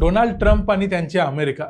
Donald Trump आणि त्यांची America.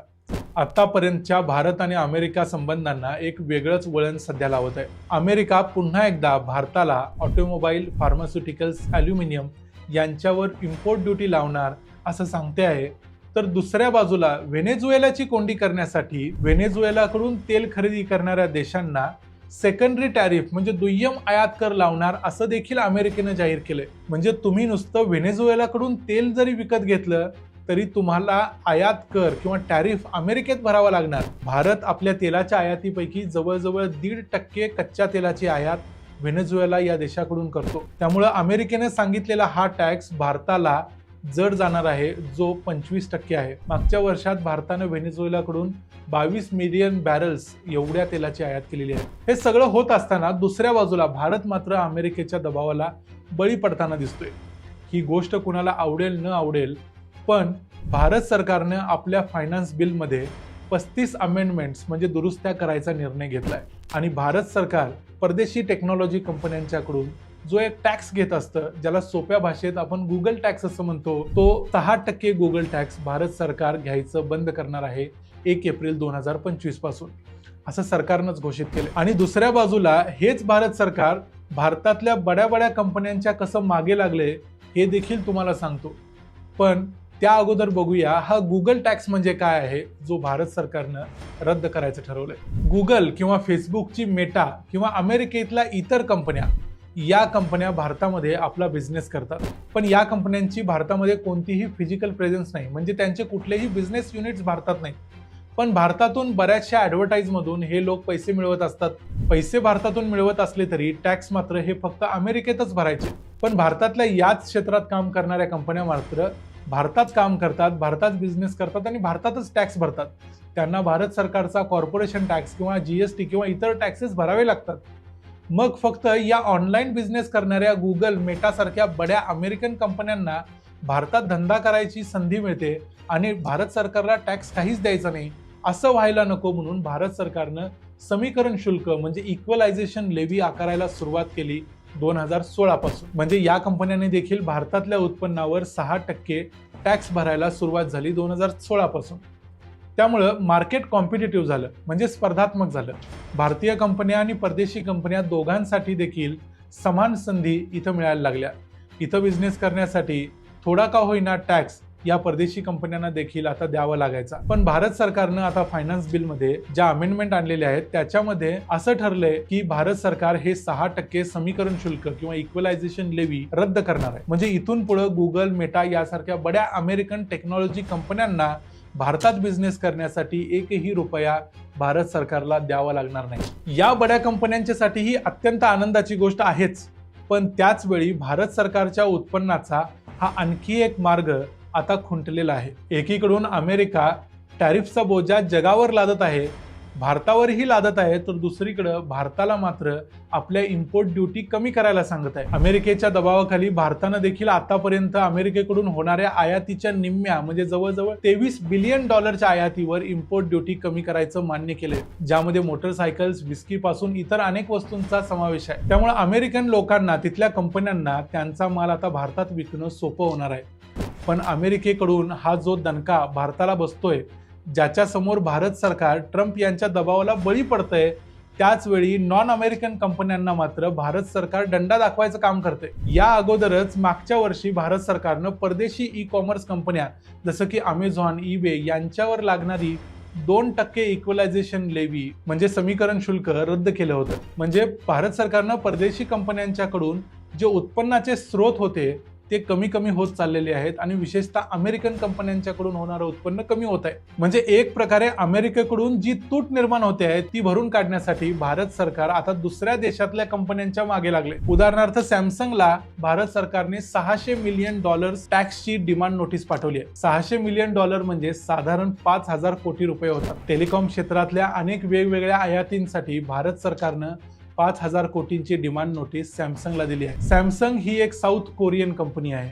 आतापर्यंतच्या भारत आणि अमेरिका संबंधांना एक वेगळंच वळण सध्या लावत आहे. अमेरिका पुन्हा एकदा भारताला ऑटोमोबाईल फार्मास्युटिकल्स ॲल्युमिनियम यांच्यावर इम्पोर्ट ड्युटी लावणार असं सांगते आहे. तर दुसऱ्या बाजूला व्हेनेझुएलाची कोंडी करण्यासाठी व्हेनेझुएलाकडून तेल खरेदी करणाऱ्या देशांना सेकंडरी टॅरिफ म्हणजे दुय्यम आयात कर लावणार असं देखील अमेरिकेनं जाहीर केलंय. म्हणजे तुम्ही नुसतं व्हेनेझुएलाकडून तेल जरी विकत घेतलं तरी तुम्हाला आयात कर किंवा टॅरिफ अमेरिकेत भरावा लागणार. भारत आपल्या तेलाच्या आयातीपैकी जवळजवळ दीड टक्के कच्च्या तेलाची आयात व्हेनेझुएला या देशाकडून करतो. त्यामुळं अमेरिकेने सांगितलेला हा टॅक्स भारताला जड जाणार आहे जो पंचवीस टक्के आहे. मागच्या वर्षात भारतानं व्हेनेझुएलाकडून बावीस मिलियन बॅरल्स एवढ्या तेलाची आयात केलेली आहे. हे सगळं होत असताना दुसऱ्या बाजूला भारत मात्र अमेरिकेच्या दबावाला बळी पडताना दिसतोय. ही गोष्ट कुणाला आवडेल न आवडेल पण भारत सरकारनं आपल्या फायनान्स बिलमध्ये पस्तीस अमेंडमेंट्स म्हणजे दुरुस्त्या करायचा निर्णय घेतला आहे आणि भारत सरकार परदेशी टेक्नॉलॉजी कंपन्यांच्याकडून जो एक टॅक्स घेत असतं ज्याला सोप्या भाषेत आपण गुगल टॅक्स असं म्हणतो तो सहा टक्के गुगल टॅक्स भारत सरकार घ्यायचं बंद करणार आहे एक एप्रिल दोन हजार पंचवीसपासून. असं सरकारनंच घोषित केलं आणि दुसऱ्या बाजूला हेच भारत सरकार भारतातल्या बड्या बड्या कंपन्यांच्या कसं मागे लागले हे देखील तुम्हाला सांगतो. पण त्या अगोदर बघूया हा गुगल टॅक्स म्हणजे काय आहे जो भारत सरकारनं रद्द करायचं ठरवलंय. गुगल किंवा फेसबुकची मेटा किंवा अमेरिकेतल्या इतर कंपन्या या कंपन्या भारतामध्ये आपला बिझनेस करतात. पण या कंपन्यांची भारतामध्ये कोणतीही फिजिकल प्रेझेन्स नाही. म्हणजे त्यांचे कुठलेही बिझनेस युनिट्स भारतात नाही पण भारतातून बऱ्याचशा ॲडव्हर्टाईजमधून हे लोक पैसे मिळवत असतात. पैसे भारतातून मिळवत असले तरी टॅक्स मात्र हे फक्त अमेरिकेतच भरायचे. पण भारतातल्या याच क्षेत्रात काम करणाऱ्या कंपन्या मात्र भारतात काम करतात भारतात बिझनेस करतात आणि भारतातच टॅक्स भरतात. त्यांना भारत सरकारचा कॉर्पोरेशन टॅक्स किंवा जी एस टी किंवा इतर टॅक्सेस भरावे लागतात. मग फक्त या ऑनलाईन बिझनेस करणाऱ्या गुगल मेटासारख्या बड्या अमेरिकन कंपन्यांना भारतात धंदा करायची संधी मिळते आणि भारत सरकारला टॅक्स काहीच द्यायचा नाही असं व्हायला नको म्हणून भारत सरकारनं समीकरण शुल्क म्हणजे इक्वलायझेशन लेवी आकारायला सुरुवात केली. दोन हजार सोळापासून म्हणजे या कंपन्यांनी देखील भारतातल्या उत्पन्नावर सहा टक्के टॅक्स भरायला सुरुवात झाली दोन हजार सोळापासून त्यामुळं मार्केट कॉम्पिटेटिव्ह झालं म्हणजे स्पर्धात्मक झालं. भारतीय कंपन्या आणि परदेशी कंपन्या दोघांसाठी देखील समान संधी इथं मिळायला लागल्या. इथं बिझनेस करण्यासाठी थोडा का होईना टॅक्स या परदेशी कंपन्यांना देखील आता द्यावा लागायचा. पण भारत सरकारनं आता फायनान्स बिलमध्ये ज्या अमेंडमेंट आणलेल्या आहेत त्याच्यामध्ये असं ठरलंय की भारत सरकार हे सहा टक्के समीकरण शुल्क किंवा इक्वलायझेशन लेवी रद्द करणार आहे. म्हणजे इथून पुढे गुगल मेटा यासारख्या बड्या अमेरिकन टेक्नॉलॉजी कंपन्यांना भारतात बिझनेस करण्यासाठी एकही रुपया भारत सरकारला द्यावा लागणार नाही. या बड्या कंपन्यांच्यासाठी ही अत्यंत आनंदाची गोष्ट आहेच. पण त्याचवेळी भारत सरकारच्या उत्पन्नाचा हा आणखी एक मार्ग आता खुंटलेला आहे. एकीकडून अमेरिका टॅरिफचा बोजा जगावर लादत आहे भारतावरही लादत आहे तर दुसरीकडं भारताला मात्र आपल्या इम्पोर्ट ड्युटी कमी करायला सांगत आहे. अमेरिकेच्या दबावाखाली भारतानं देखील आतापर्यंत अमेरिकेकडून होणाऱ्या आयातीच्या निम्म्या म्हणजे जवळजवळ तेवीस बिलियन डॉलरच्या आयातीवर इम्पोर्ट ड्युटी कमी करायचं मान्य केलंय ज्यामध्ये मोटरसायकल्स विस्की पासून इतर अनेक वस्तूंचा समावेश आहे. त्यामुळे अमेरिकन लोकांना तिथल्या कंपन्यांना त्यांचा माल आता भारतात विकणं सोपं होणार आहे. पण अमेरिकेकडून हा जो दणका भारताला बसतोय ज्याच्यासमोर भारत सरकार ट्रम्प यांच्या दबावाला बळी पडतंय त्याचवेळी नॉन अमेरिकन कंपन्यांना मात्र भारत सरकार दंडा दाखवायचं काम करते या अगोदरच मागच्या वर्षी भारत सरकारनं परदेशी ई कॉमर्स कंपन्या जसं की अमेझॉन ईबे यांच्यावर लागणारी दोन टक्के इक्वलायझेशन लेवी म्हणजे समीकरण शुल्क रद्द केलं होतं. म्हणजे भारत सरकारनं परदेशी कंपन्यांच्याकडून जे उत्पन्नाचे स्रोत होते ते कमी कमी होत चाललेले आहेत आणि विशेषतः अमेरिकन कंपन्यांच्याकडून होणारं उत्पन्न कमी होत आहे. म्हणजे एक प्रकारे अमेरिकेकडून जी तूट निर्माण होते आहे ती भरून काढण्यासाठी भारत सरकार आता दुसऱ्या देशातल्या कंपन्यांच्या मागे लागले. उदाहरणार्थ सॅमसंगला भारत सरकारने सहाशे मिलियन डॉलर्स टॅक्सची डिमांड नोटीस पाठवली आहे. सहाशे मिलियन डॉलर म्हणजे साधारण पाच हजार कोटी रुपये होतात. टेलिकॉम क्षेत्रातल्या अनेक वेगवेगळ्या आयातींसाठी भारत सरकारनं पाच हजार कोटींची डिमांड नोटीस सॅमसंगला दिली आहे. सॅमसंग ही एक साऊथ कोरियन कंपनी आहे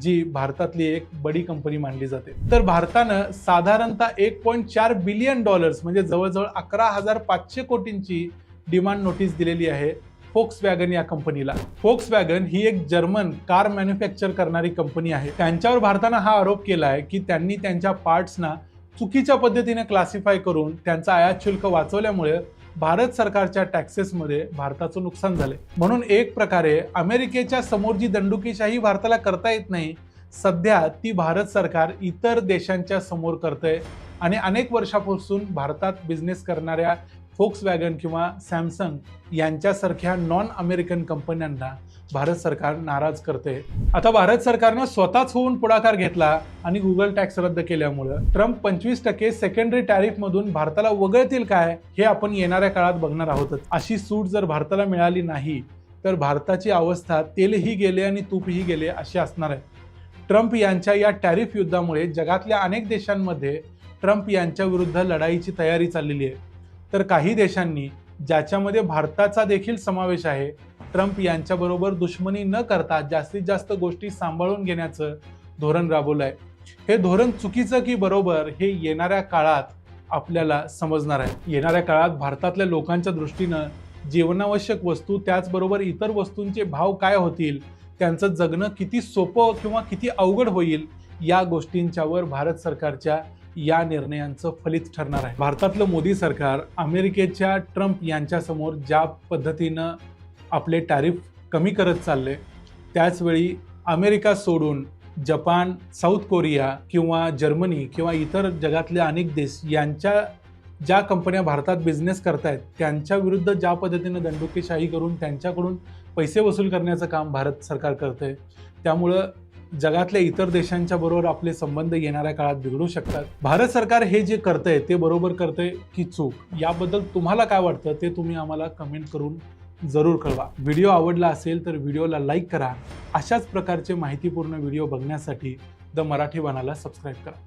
जी भारतातली एक बडी कंपनी मानली जाते. तर भारतानं साधारणतः एक पॉईंट चार बिलियन डॉलर्स म्हणजे जवळजवळ अकरा हजार पाचशे कोटींची डिमांड नोटीस दिलेली आहे फोक्स वॅगन या कंपनीला फोक्स वॅगन ही एक जर्मन कार मॅन्युफॅक्चर करणारी कंपनी आहे. त्यांच्यावर भारतानं हा आरोप केला आहे की त्यांनी त्यांच्या पार्ट्सना चुकीच्या पद्धतीने क्लासिफाय करून त्यांचा आयात शुल्क वाचवल्यामुळे भारत सरकारच्या टॅक्सेसमध्ये भारताचं नुकसान झाले म्हणून एक प्रकारे अमेरिकेच्या समोर जी दंडुकीशाही भारताला करता येत नाही सध्या ती भारत सरकार इतर देशांच्या समोर करतंय. आणि अनेक वर्षापासून भारतात बिझनेस करणाऱ्या फोक्स वॅगन किंवा सॅमसंग यांच्यासारख्या नॉन अमेरिकन कंपन्यांना भारत सरकार नाराज करते. आता भारत सरकारनं स्वतःच होऊन पुढाकार घेतला आणि गुगल टॅक्स रद्द केल्यामुळं. ट्रम्प पंचवीस टक्के सेकंडरी टॅरिफ मधून भारताला वगळतील काय हे आपण येणाऱ्या काळात बघणार आहोतच. अशी सूट जर भारताला मिळाली नाही तर भारताची अवस्था तेलही गेले आणि तूपही गेले अशी असणार आहे. ट्रम्प यांच्या या टॅरिफ युद्धामुळे जगातल्या अनेक देशांमध्ये ट्रम्प यांच्या विरुद्ध लढाईची तयारी चाललेली आहे. तर काही देशांनी ज्याच्यामध्ये भारताचा देखील समावेश आहे ट्रम्प यांच्याबरोबर दुश्मनी न करता जास्तीत जास्त गोष्टी सांभाळून घेण्याचं धोरण राबवलं आहे हे धोरण चुकीचं की बरोबर हे येणाऱ्या काळात आपल्याला समजणार आहे. येणाऱ्या काळात भारतातल्या लोकांच्या दृष्टीनं जीवनावश्यक वस्तू त्याचबरोबर इतर वस्तूंचे भाव काय होतील त्यांचं जगणं किती सोपं किंवा किती अवघड होईल या गोष्टींच्यावर भारत सरकारच्या या निर्णयांचं फलित ठरणार आहे. भारतातलं मोदी सरकार अमेरिकेच्या ट्रम्प यांच्यासमोर ज्या पद्धतीनं आपले टॅरिफ कमी करत चालले त्याचवेळी अमेरिका सोडून जपान साऊथ कोरिया किंवा जर्मनी किंवा इतर जगातले अनेक देश यांच्या ज्या कंपन्या भारतात बिझनेस करतायत त्यांच्या विरुद्ध ज्या पद्धतीनं दंडुकेशाही करून त्यांच्याकडून पैसे वसूल करण्याचं काम भारत सरकार करतंय त्यामुळं जगातल्या इतर देशांच्या बरोबर आपले संबंध येणाऱ्या काळात बिघडू शकतात. भारत सरकार हे जे करतंय ते बरोबर करतंय की चूक? याबद्दल तुम्हाला काय वाटतं? ते तुम्ही आम्हाला कमेंट करून जरूर कळवा. व्हिडिओ आवडला असेल तर व्हिडिओला लाईक करा. अशाच प्रकारचे माहितीपूर्ण व्हिडिओ बघण्यासाठी द मराठी बनाला सबस्क्राईब करा.